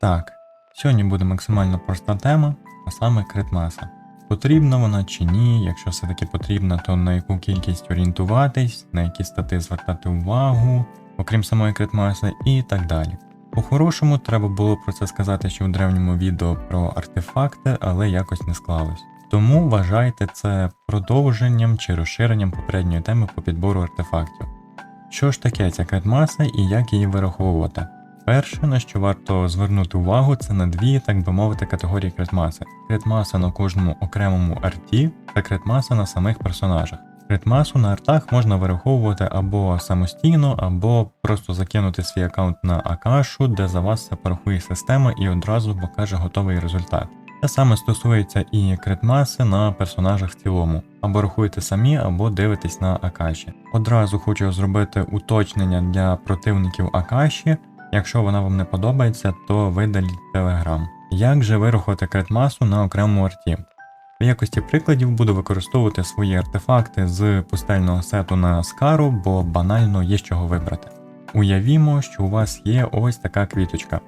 Так, сьогодні буде максимально проста тема, а саме критмаса. Потрібна вона чи ні, якщо все-таки потрібна, то на яку кількість орієнтуватись, на які стати звертати увагу, окрім самої критмаси і так далі. По-хорошому, треба було про це сказати ще у древньому відео про артефакти, але якось не склалось. Тому вважайте це продовженням чи розширенням попередньої теми по підбору артефактів. Що ж таке ця критмаса і як її вираховувати? Перше, на що варто звернути увагу, це на дві, так би мовити, категорії критмаси: критмаса на кожному окремому арті та критмаса на самих персонажах. Критмасу на артах можна вираховувати або самостійно, або просто закинути свій аккаунт на Акашу, де за вас це порахує система і одразу покаже готовий результат. Те саме стосується і критмаси на персонажах в цілому, або рахуєте самі, або дивитесь на Акаші. Одразу хочу зробити уточнення для противників Акаші. Якщо вона вам не подобається, то видаліть Телеграм. Як же вирухати критмасу на окремому арті? В якості прикладів буду використовувати свої артефакти з пустельного сету на скару, бо банально є з чого вибрати. Уявімо, що у вас є ось така квіточка.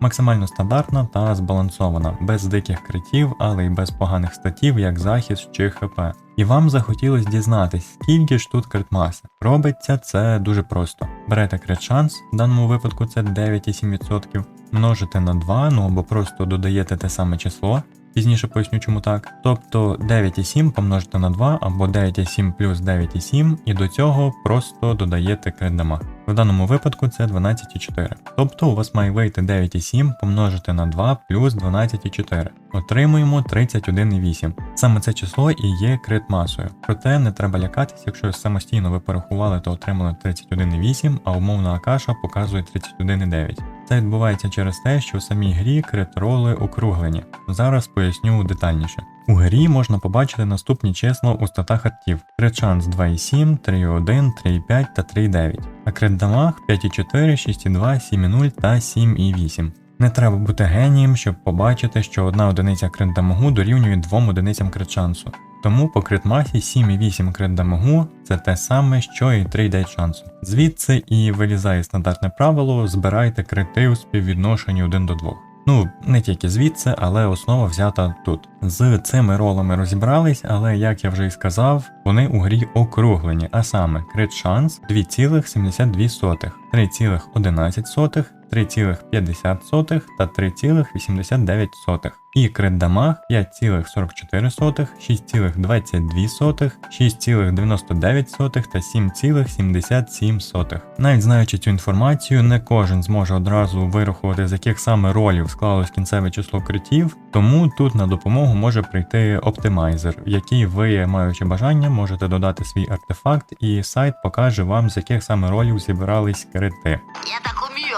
Максимально стандартна та збалансована, без диких критів, але й без поганих статів, як захист чи ХП. І вам захотілося дізнатись, скільки ж тут критмаси. Робиться це дуже просто. Берете крит шанс, в даному випадку це 9,7%, множите на 2, ну або просто додаєте те саме число. Пізніше поясню, чому так. Тобто 9,7 помножити на 2 або 9,7 плюс 9,7, і до цього просто додаєте крит дамаг. В даному випадку це 12,4. Тобто у вас має вийти 9,7 помножити на 2 плюс 12,4. Отримуємо 31,8. Саме це число і є крит масою. Проте не треба лякатись, якщо самостійно ви порахували, то отримали 31,8, а умовна акаша показує 31,9. Це відбувається через те, що в самій грі крит-роли округлені. Зараз поясню детальніше. У грі можна побачити наступні числа у статах артів: крит шанс 2,7, 3,1, 3,5 та 3,9, а крит дамаг 5,4, 6,2, 7,0 та 7,8. Не треба бути генієм, щоб побачити, що одна одиниця крит дамагу дорівнює двом одиницям крит шансу. Тому по критмасі 7,8 крит дамагу це те саме, що і 3,9 шансу. Звідси і вилізає стандартне правило: збирайте крити у співвідношенні 1 до 2. Ну, не тільки звідси, але основа взята тут. З цими ролами розібрались, але як я вже і сказав, вони у грі округлені, а саме крит шанс 2,72, 3,11, 3,50 та 3,89. І крит дамаг 5,44, 6,22, 6,99 та 7,77. Навіть знаючи цю інформацію, не кожен зможе одразу вирахувати, з яких саме ролів склалось кінцеве число критів, тому тут на допомогу може прийти оптимайзер, в який ви, маючи бажання, можете додати свій артефакт, і сайт покаже вам, з яких саме ролів зібрались крити. Я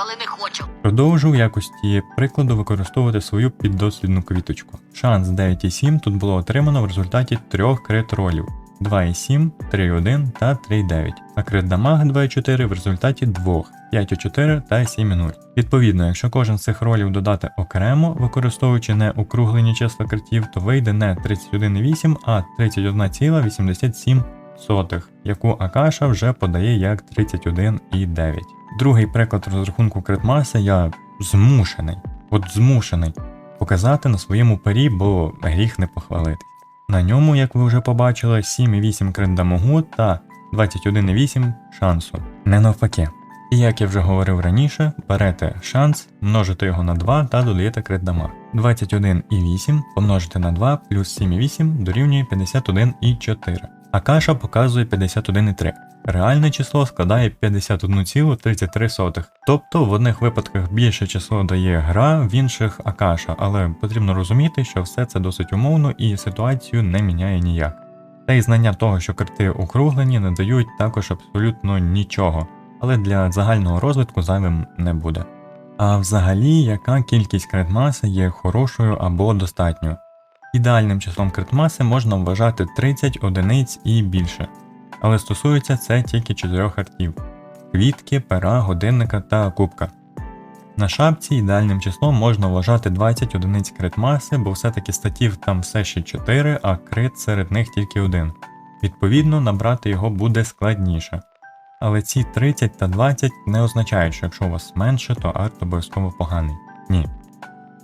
але не хочу. Продовжу в якості прикладу використовувати свою піддослідну квіточку. Шанс 9,7 тут було отримано в результаті трьох крит ролів 2,7, 3,1 та 3,9, а крит дамаг 2,4 в результаті двох 5,4 та 7,0. Відповідно, якщо кожен з цих ролів додати окремо, використовуючи не округлені числа критів, то вийде не 31,8, а 31,87 сотих, яку Акаша вже подає як 31,9. Другий приклад розрахунку критмаси я змушений, от змушений показати на своєму парі, бо гріх не похвалити. На ньому, як ви вже побачили, 7,8 крит дамагу та 21,8 шансу. Не навпаки. І як я вже говорив раніше, берете шанс, множите його на 2 та додаєте крит дамаг. 21,8 помножити на 2 плюс 7,8 дорівнює 51,4. А каша показує 51,3. Реальне число складає 51,33. Тобто в одних випадках більше число дає гра, в інших акаша, але потрібно розуміти, що все це досить умовно і ситуацію не міняє ніяк. Та й знання того, що карти округлені, не дають також абсолютно нічого, але для загального розвитку зайвим не буде. А взагалі, яка кількість критмаси є хорошою або достатньою? Ідеальним числом критмаси можна вважати 30 одиниць і більше, але стосується це тільки чотирьох артів: квітки, пера, годинника та кубка. На шапці ідеальним числом можна вважати 20 одиниць критмаси, бо все-таки статів там все ще 4, а крит серед них тільки один. Відповідно, набрати його буде складніше. Але ці 30 та 20 не означають, що якщо у вас менше, то арт обов'язково поганий. Ні.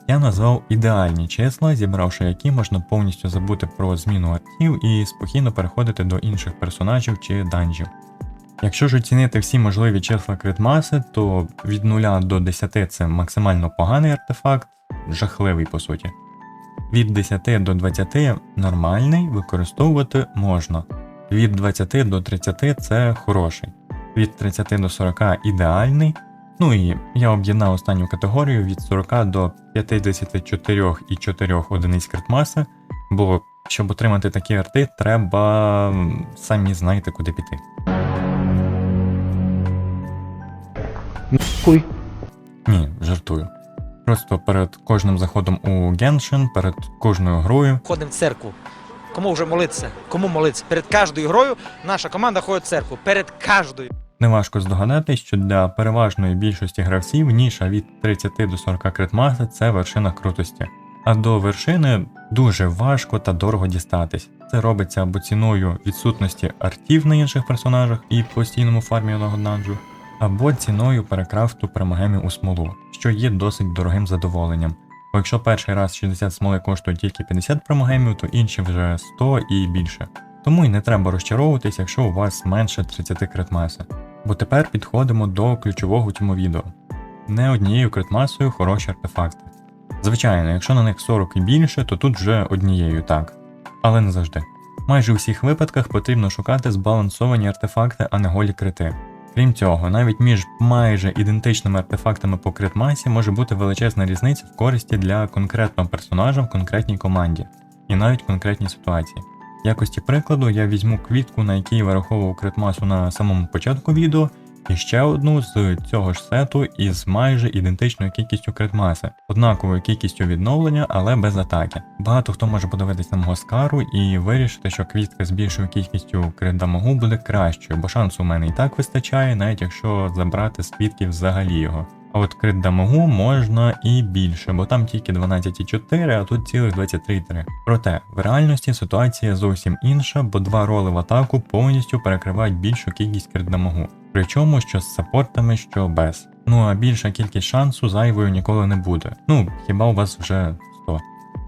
Я назвав ідеальні числа, зібравши які можна повністю забути про зміну артів і спокійно переходити до інших персонажів чи данжів. Якщо ж оцінити всі можливі числа критмаси, то від 0 до 10 це максимально поганий артефакт, жахливий по суті. Від 10 до 20 нормальний, використовувати можна. Від 20 до 30 це хороший. Від 30 до 40 ідеальний. Ну і я об'єднав останню категорію від 40 до 54,4 одиниць критмаси, бо щоб отримати такі арти, треба самі знаєте, куди піти. Хуй. Ні, жартую. Просто перед кожним заходом у Genshin, перед кожною грою ходимо в церкву. Кому вже молитися? Кому молитися? Перед кожною грою наша команда ходить в церкву. Перед кожною. Неважко здогадатись, що для переважної більшості гравців ніша від 30 до 40 критмаси це вершина крутості. А до вершини дуже важко та дорого дістатись. Це робиться або ціною відсутності артів на інших персонажах і постійному фармі одного данжу, або ціною перекрафту промагемів у смолу, що є досить дорогим задоволенням. Бо якщо перший раз 60 смоли коштує тільки 50 промагемів, то інші вже 100 і більше. Тому й не треба розчаровуватись, якщо у вас менше 30 критмаси. Бо тепер підходимо до ключового цьому відео. Не однією критмасою хороші артефакти. Звичайно, якщо на них 40 і більше, то тут вже однією так. Але не завжди. Майже у всіх випадках потрібно шукати збалансовані артефакти, а не голі крити. Крім цього, навіть між майже ідентичними артефактами по критмасі може бути величезна різниця в користі для конкретного персонажа в конкретній команді, і навіть конкретній ситуації. Якості прикладу я візьму квітку, на якій вираховував критмасу на самому початку відео, і ще одну з цього ж сету із майже ідентичною кількістю критмаси, однаковою кількістю відновлення, але без атаки. Багато хто може подивитись на мого скару і вирішити, що квітка з більшою кількістю крит буде кращою, бо шансу у мене і так вистачає, навіть якщо забрати з квітки взагалі його. А от крит дамагу можна і більше, бо там тільки 12,4, а тут цілих 23,3. Проте в реальності ситуація зовсім інша, бо два роли в атаку повністю перекривають більшу кількість крит дамагу. Причому що з саппортами, що без. Ну а більша кількість шансу зайвою ніколи не буде. Ну, хіба у вас вже 100.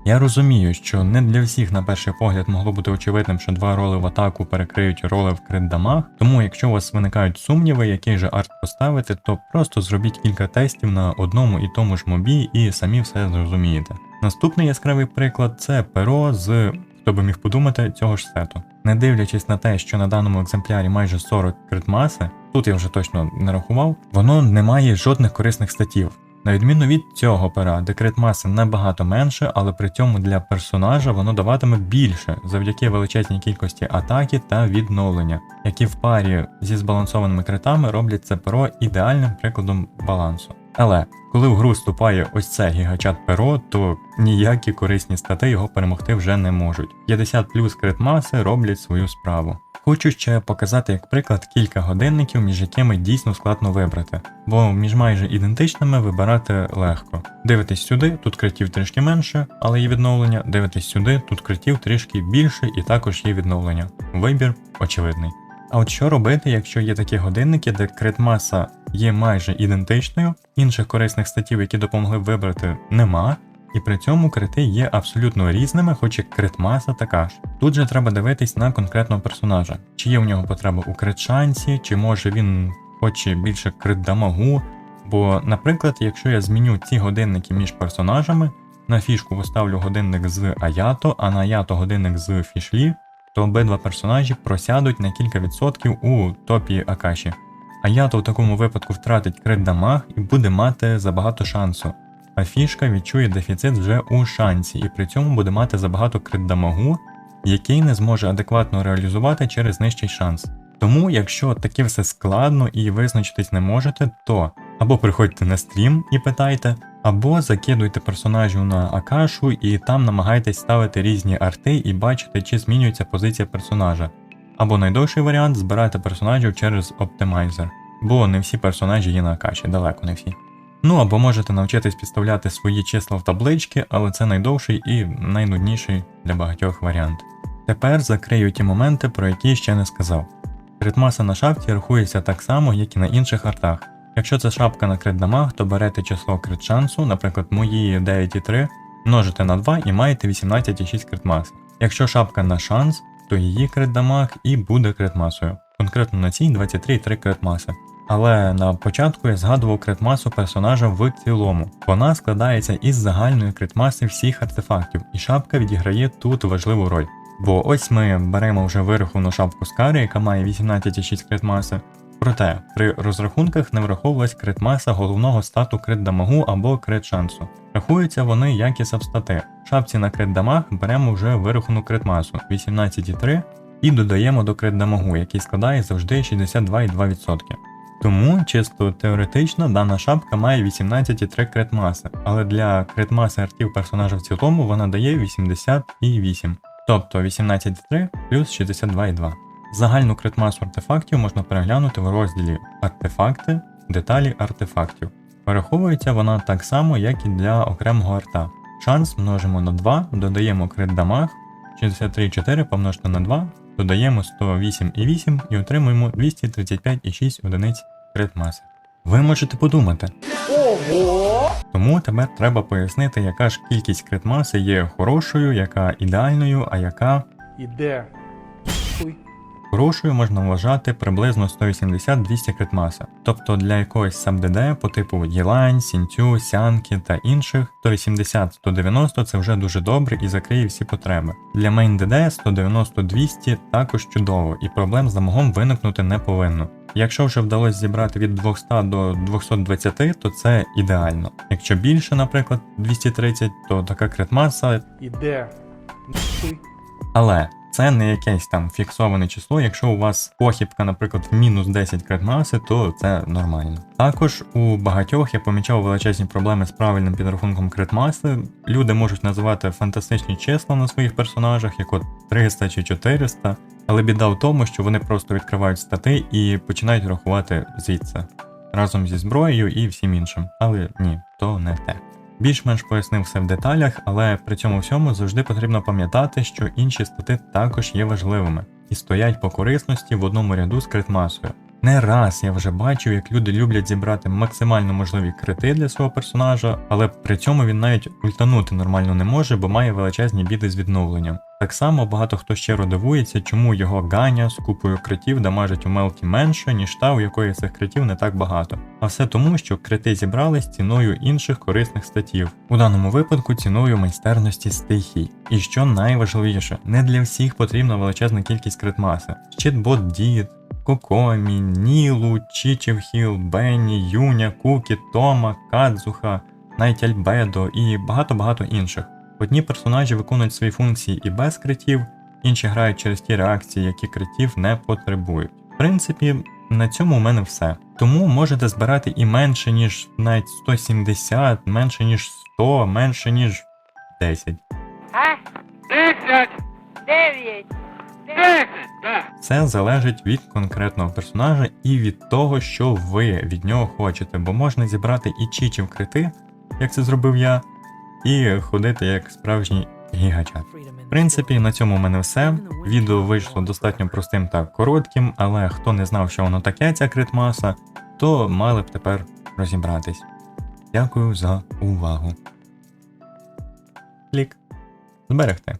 Я розумію, що не для всіх на перший погляд могло бути очевидним, що два роли в атаку перекриють роли в крит дамаг, тому якщо у вас виникають сумніви, який же арт поставити, то просто зробіть кілька тестів на одному і тому ж мобі і самі все зрозумієте. Наступний яскравий приклад це перо з, хто би міг подумати, цього ж сету. Не дивлячись на те, що на даному екземплярі майже 40 критмаси, тут я вже точно не рахував, воно не має жодних корисних статів. На відміну від цього пера, де крит маси набагато менше, але при цьому для персонажа воно даватиме більше завдяки величезній кількості атаки та відновлення, які в парі зі збалансованими критами роблять це перо ідеальним прикладом балансу. Але коли в гру вступає ось це гігачат перо, то ніякі корисні стати його перемогти вже не можуть. 50 плюс крит маси роблять свою справу. Хочу ще показати як приклад кілька годинників, між якими дійсно складно вибрати, бо між майже ідентичними вибирати легко. Дивитесь сюди, тут критів трішки менше, але є відновлення. Дивитесь сюди, тут критів трішки більше і також є відновлення. Вибір очевидний. А от що робити, якщо є такі годинники, де критмаса є майже ідентичною, інших корисних статів, які допомогли вибрати, нема, і при цьому крити є абсолютно різними, хоч і критмаса така ж. Тут же треба дивитись на конкретного персонажа, чи є у нього потреба у крит-шансі, чи може він хоче більше крит-дамагу. Бо, наприклад, якщо я зміню ці годинники між персонажами, на фішку поставлю годинник з Аято, а на Аято годинник з Фішлі, то обидва персонажі просядуть на кілька відсотків у топі Акаші. Аято в такому випадку втратить крит дамаг і буде мати забагато шансу. А фішка відчує дефіцит вже у шансі і при цьому буде мати забагато крит дамагу, який не зможе адекватно реалізувати через нижчий шанс. Тому, якщо таке все складно і визначитись не можете, то або приходьте на стрім і питайте, або закидуйте персонажів на Акашу і там намагайтесь ставити різні арти і бачити, чи змінюється позиція персонажа. Або найдовший варіант збирати персонажів через оптимайзер, бо не всі персонажі є на Акаші, далеко не всі. Ну або можете навчитись підставляти свої числа в таблички, але це найдовший і найнудніший для багатьох варіант. Тепер закрию ті моменти, про які ще не сказав. Критмаса на шафті рахується так само, як і на інших артах. Якщо це шапка на крит дамаг, то берете число крит шансу, наприклад, мої 9,3, множите на 2 і маєте 18,6 крит маси. Якщо шапка на шанс, то її крит дамаг і буде крит масою. Конкретно на цій 23,3 крит маси. Але на початку я згадував критмасу персонажа в цілому. Вона складається із загальної критмаси всіх артефактів, і шапка відіграє тут важливу роль. Бо ось ми беремо вже вираховану шапку Скари, яка має 18,6 критмаси. Проте при розрахунках не враховувалась критмаса головного стату крит дамагу або крит шансу. Рахуються вони як і сабстати. В шапці на крит дамаг беремо вже вираховану критмасу 18,3 і додаємо до крит дамагу, який складає завжди 62,2%. Тому, чисто теоретично, дана шапка має 18,3 критмаси, але для критмаси артів персонажа в цілому вона дає 88, тобто 18,3 плюс 62,2. Загальну критмасу артефактів можна переглянути в розділі Артефакти, деталі артефактів. Вираховується вона так само, як і для окремого арта. Шанс множимо на 2, додаємо крит дамаг, 63,4 помножити на 2, додаємо 108,8 і отримуємо 235,6 одиниць критмаси. Ви можете подумати. Тому тепер треба пояснити, яка ж кількість критмаси є хорошою, яка ідеальною, а яка Іде. Хуй. Хорошою можна вважати приблизно 180-200 критмаси. Тобто для якогось саб-ДД по типу Єлань, Сінцю, Сянки та інших 180-190 це вже дуже добре і закриє всі потреби. Для мейн ДД 190-200 також чудово, і проблем з дамагом виникнути не повинно. Якщо вже вдалося зібрати від 200 до 220, то це ідеально. Якщо більше, наприклад, 230, то така критмаса Іде. Але це не якесь там фіксоване число. Якщо у вас похибка, наприклад, в мінус 10 кредмаси, то це нормально. Також у багатьох я помічав величезні проблеми з правильним підрахунком кредмаси. Люди можуть називати фантастичні числа на своїх персонажах, як от 300 чи 400, але біда в тому, що вони просто відкривають стати і починають рахувати звідси разом зі зброєю і всім іншим. Але ні, то не те. Більш-менш пояснив все в деталях, але при цьому всьому завжди потрібно пам'ятати, що інші стати також є важливими і стоять по корисності в одному ряду з критмасою. Не раз я вже бачив, як люди люблять зібрати максимально можливі крити для свого персонажа, але при цьому він навіть ультанути нормально не може, бо має величезні біди з відновленням. Так само багато хто щиро дивується, чому його ганя з купою критів дамажить у мелкі менше, ніж та, у якої цих критів не так багато. А все тому, що крити зібрались ціною інших корисних статів, у даному випадку ціною майстерності стихій. І що найважливіше, не для всіх потрібна величезна кількість критмаси. Щитбот Дід, Кокомі, Нілу, Чічівхіл, Бенні, Юня, Кукі, Тома, Кадзуха, навіть Альбедо і багато-багато інших. Одні персонажі виконують свої функції і без критів, інші грають через ті реакції, які критів не потребують. В принципі, на цьому у мене все. Тому можете збирати і менше, ніж навіть 170, менше, ніж 100, менше, ніж 10. А? 10! 9! Це залежить від конкретного персонажа і від того, що ви від нього хочете, бо можна зібрати і чічів крити, як це зробив я, і ходити як справжній гігачат. В принципі, на цьому у мене все. Відео вийшло достатньо простим та коротким, але хто не знав, що воно таке, ця критмаса, то мали б тепер розібратись. Дякую за увагу. Клік. Зберегти.